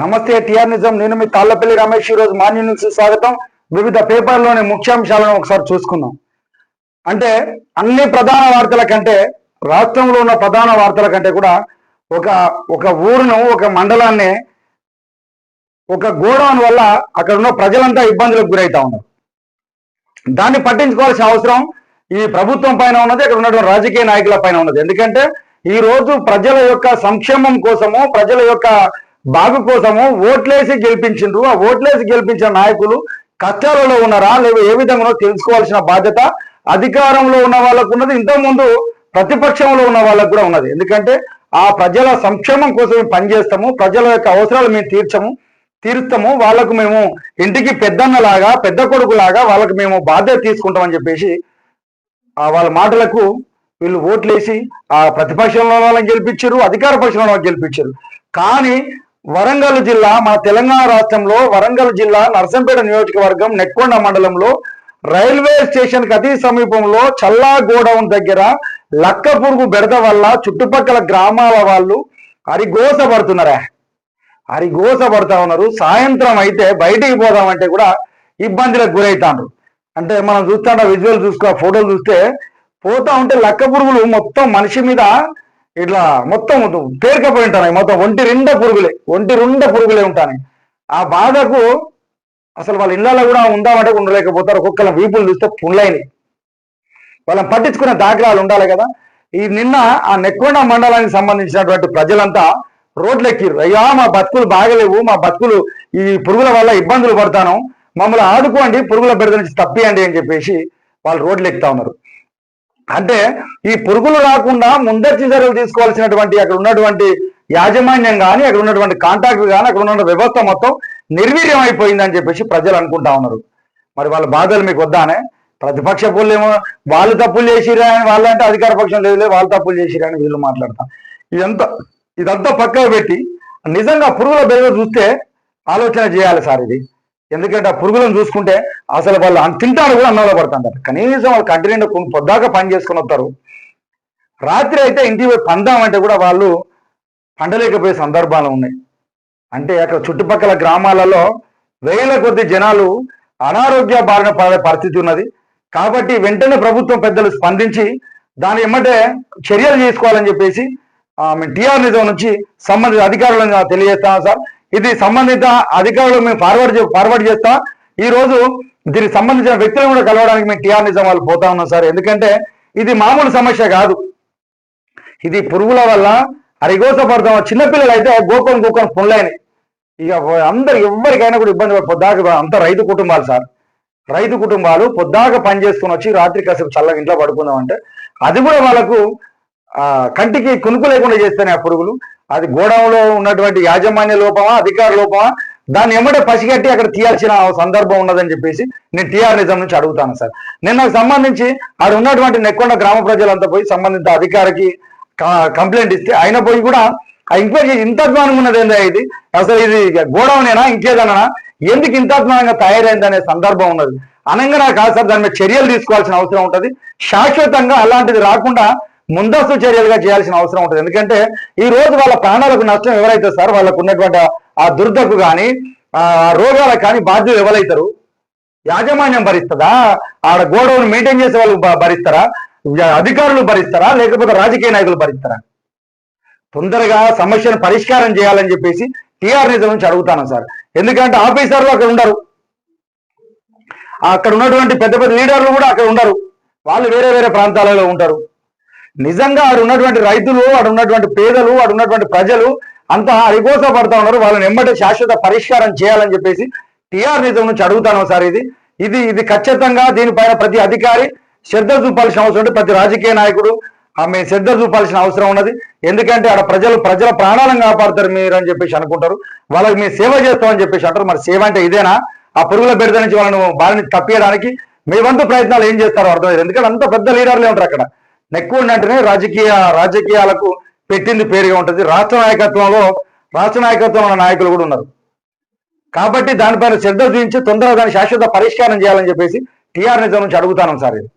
నమస్తే టిఆర్ నిజం. నేను మీ తాళ్ళపల్లి రమేష్ ఈ రోజు మార్నింగ్ నుంచి స్వాగతం. వివిధ పేపర్లోని ముఖ్యాంశాలను ఒకసారి చూసుకుందాం. అంటే అన్ని ప్రధాన వార్తల కంటే రాష్ట్రంలో ఉన్న ప్రధాన వార్తల కంటే కూడా ఒక ఒక ఊరును ఒక మండలాన్ని ఒక గోడౌన్ వల్ల అక్కడ ఉన్న ప్రజలంతా ఇబ్బందులకు గురవుతా ఉన్నారు. దాన్ని పట్టించుకోవాల్సిన అవసరం ఈ ప్రభుత్వం పైన ఉన్నది అక్కడ ఉన్నటువంటి రాజకీయ నాయకుల పైన ఉన్నది. ఎందుకంటే ఈ రోజు ప్రజల యొక్క సంక్షేమం కోసము ప్రజల యొక్క బాగు కోసము ఓట్లేసి గెలిపించిండ్రు. ఆ ఓట్లేసి గెలిపించిన నాయకులు కష్టాలలో ఉన్నారా? లేదా ఏ విధంగా తెలుసుకోవాల్సిన బాధ్యత అధికారంలో ఉన్న వాళ్ళకు ఉన్నది. ఇంతకుముందు ప్రతిపక్షంలో ఉన్న వాళ్ళకు కూడా ఉన్నది. ఎందుకంటే ఆ ప్రజల సంక్షేమం కోసం మేము పనిచేస్తాము. ప్రజల యొక్క అవసరాలు మేము తీర్చము తీరుస్తాము. వాళ్ళకు మేము ఇంటికి పెద్దన్నలాగా పెద్ద కొడుకులాగా వాళ్ళకు మేము బాధ్యత తీసుకుంటామని చెప్పేసి ఆ వాళ్ళ మాటలకు వీళ్ళు ఓట్లేసి ఆ ప్రతిపక్షంలో వాళ్ళని గెలిపించారు అధికార పక్షంలో వాళ్ళని గెలిపించారు. కానీ వరంగల్ జిల్లా మన తెలంగాణ రాష్ట్రంలో వరంగల్ జిల్లా నర్సంపేట నియోజకవర్గం నెక్కొండ మండలంలో రైల్వే స్టేషన్ అతి సమీపంలో చల్లా గోడౌన్ దగ్గర లక్క పురుగు బెడద వల్ల చుట్టుపక్కల గ్రామాల వాళ్ళు అరిగోస పడుతున్నారా అరిగోస పడతా ఉన్నారు. సాయంత్రం అయితే బయటికి పోదామంటే కూడా ఇబ్బందులకు గురవుతాండ్రు అంటే మనం చూస్తాం విజువల్ చూసుకో ఫోటోలు చూస్తే పోతా ఉంటే లక్క పురుగులు మొత్తం మనిషి మీద ఇట్లా మొత్తం పేరుకపోయి ఉంటాను మొత్తం ఒంటి రెండ పురుగులే ఒంటి రెండ పురుగులే ఉంటాను ఆ బాధకు అసలు వాళ్ళ ఇళ్ళలో కూడా ఉందామంటే ఉండలేకపోతారు. ఒక్కొక్కల వీపులు చూస్తే పుండ్లైనవి వాళ్ళని పట్టించుకునే దాఖలాలు ఉండాలి కదా. ఈ నిన్న ఆ నెక్కొండ మండలానికి సంబంధించినటువంటి ప్రజలంతా రోడ్లు ఎక్కిర్రు అయ్యా మా బతుకులు బాగలేవు మా బతుకులు ఈ పురుగుల వల్ల ఇబ్బందులు పడతాను. మమ్మల్ని ఆడుకోండి పురుగుల బెడద నుంచి తప్పియండి అని చెప్పేసి వాళ్ళు రోడ్లు ఎక్కుతా ఉన్నారు. అంటే ఈ పురుగులు రాకుండా ముందస్తు చర్యలు తీసుకోవాల్సినటువంటి అక్కడ ఉన్నటువంటి యాజమాన్యం కానీ అక్కడ ఉన్నటువంటి కాంటాక్ట్ కానీ అక్కడ ఉన్న వ్యవస్థ మొత్తం నిర్వీర్యం అయిపోయిందని చెప్పేసి ప్రజలు అనుకుంటా ఉన్నారు. మరి వాళ్ళ బాధలు మీకు వద్దానే? ప్రతిపక్ష ఏమో వాళ్ళు తప్పులు చేసిరా అని వాళ్ళంటే అధికార పక్షం లేదు వాళ్ళు తప్పులు చేసిరా అని వీళ్ళు మాట్లాడతాం ఇదంతా ఇదంతా పక్కకు పెట్టి నిజంగా పురుగుల బెరగ చూస్తే ఆలోచన చేయాలి సార్ ఇది. ఎందుకంటే ఆ పురుగులను చూసుకుంటే అసలు వాళ్ళు తింటారు కూడా అన్నంలో పడుతుంటారు కనీసం వాళ్ళు కంటిన్యూ పొద్దాక పని చేసుకుని వస్తారు. రాత్రి అయితే ఇంటికి పోయి పందామంటే కూడా వాళ్ళు పండలేకపోయే సందర్భాలు ఉన్నాయి. అంటే అక్కడ చుట్టుపక్కల గ్రామాలలో వేల కొద్ది జనాలు అనారోగ్య బారిన పడే పరిస్థితి ఉన్నది. కాబట్టి వెంటనే ప్రభుత్వం పెద్దలు స్పందించి దాని ఎమ్మటే చర్యలు చేసుకోవాలని చెప్పేసి ఆమె టీఆర్ నిజం నుంచి సంబంధిత అధికారులను తెలియజేస్తాను సార్. ఇది సంబంధిత అధికారులు మేము ఫార్వర్డ్ చే- ఫార్వర్డ్ చేస్తాం. ఈ రోజు దీనికి సంబంధించిన వ్యక్తులను కూడా కలవడానికి మేము టీఆర్ నిజం వాళ్ళు పోతా ఉన్నాం సార్. ఎందుకంటే ఇది మామూలు సమస్య కాదు. ఇది పురుగుల వల్ల అరిగోస పడతాం చిన్నపిల్లలు అయితే గోకొని గోకొని పుండ్లైనాయి ఇక అందరు ఎవరికైనా కూడా ఇబ్బంది పొద్దాక అంత రైతు కుటుంబాలు సార్. రైతు కుటుంబాలు పొద్దాక పని వచ్చి రాత్రి కాసేపు చల్లగా ఇంట్లో పడుకుందాం అంటే అది కూడా వాళ్ళకు కంటికి కునుకు లేకుండా చేస్తాయి ఆ పురుగులు. అది గోడౌన్లో ఉన్నటువంటి యాజమాన్య లోపమా అధికార లోపమా? దాన్ని ఎమ్మటే పసిగట్టి అక్కడ తీయాల్సిన సందర్భం ఉన్నదని చెప్పేసి నేను టీఆర్ నిజం నుంచి అడుగుతాను సార్. నేను నాకు సంబంధించి ఆడ ఉన్నటువంటి నెక్కొండ గ్రామ ప్రజలంతా పోయి సంబంధిత అధికారికి కంప్లైంట్ ఇస్తే ఆయన పోయి కూడా ఆ ఎంక్వైరీ చేసి ఇంత అధ్వానం ఉన్నది ఏందా ఇది? అసలు ఇది గోడౌనేనా? ఇంకేదన్నా ఎందుకు ఇంత అధ్వానంగా తయారైంది అనే సందర్భం ఉన్నది. అనంగా కాదు సార్ దాని మీద చర్యలు తీసుకోవాల్సిన అవసరం ఉంటుంది. శాశ్వతంగా అలాంటిది రాకుండా ముందస్తు చర్యలుగా చేయాల్సిన అవసరం ఉంటుంది. ఎందుకంటే ఈ రోజు వాళ్ళ ప్రాణాలకు నష్టం ఎవరైతే సార్ వాళ్ళకు ఉన్నటువంటి ఆ- దుర్దకు కానీ ఆ రోగాలకు కానీ బాధ్యులు ఎవరైతారు? యాజమాన్యం భరిస్తుందా? ఆడ గోడౌన్ మెయింటైన్ చేసే వాళ్ళు భరిస్తారా? అధికారులు భరిస్తారా? లేకపోతే రాజకీయ నాయకులు భరిస్తారా? తొందరగా సమస్యను పరిష్కారం చేయాలని చెప్పేసి టీఆర్ నిజం నుంచి అడుగుతాను సార్. ఎందుకంటే ఆఫీసర్లు అక్కడ ఉండరు. అక్కడ ఉన్నటువంటి పెద్ద పెద్ద లీడర్లు కూడా అక్కడ ఉండరు. వాళ్ళు వేరే వేరే ప్రాంతాలలో ఉంటారు. నిజంగా ఆడు ఉన్నటువంటి రైతులు ఆడు ఉన్నటువంటి పేదలు ఆడు ఉన్నటువంటి ప్రజలు అంతా అరిగోస పడతా ఉన్నారు. వాళ్ళని ఎమ్మటే శాశ్వత పరిష్కారం చేయాలని చెప్పేసి టీఆర్ నిజం నుంచి అడుగుతాను సార్ ఇది. ఇది ఇది ఖచ్చితంగా దీనిపైన ప్రతి అధికారి శ్రద్ధ చూపాల్సిన అవసరం ఉంది ప్రతి రాజకీయ నాయకుడు ఆమె శ్రద్ధ చూపాల్సిన అవసరం ఉన్నది. ఎందుకంటే ఆడ ప్రజలు ప్రజల ప్రాణాలను కాపాడతారు మీరు అని చెప్పేసి అనుకుంటారు. వాళ్ళకి మేము సేవ చేస్తామని చెప్పేసి అంటారు. మరి సేవ అంటే ఇదేనా? ఆ పురుగుల బెడద నుంచి వాళ్ళను బారిని తప్పియడానికి మీ వంతు ప్రయత్నాలు ఏం చేస్తారో అర్థమైంది. ఎందుకంటే అంత పెద్ద లీడర్లే ఉంటారు అక్కడ. నెక్కువ అంటేనే రాజకీయ రాజకీయాలకు పెట్టింది పేరుగా ఉంటుంది. రాష్ట్ర నాయకత్వంలో రాష్ట్ర నాయకత్వంలో నాయకులు కూడా ఉన్నారు. కాబట్టి దానిపైన శ్రద్ధ చూపించి తొందరగా దాన్ని శాశ్వత పరిష్కారం చేయాలని చెప్పేసి టీఆర్ నిజం నుంచి అడుగుతాను సార్ ఇది.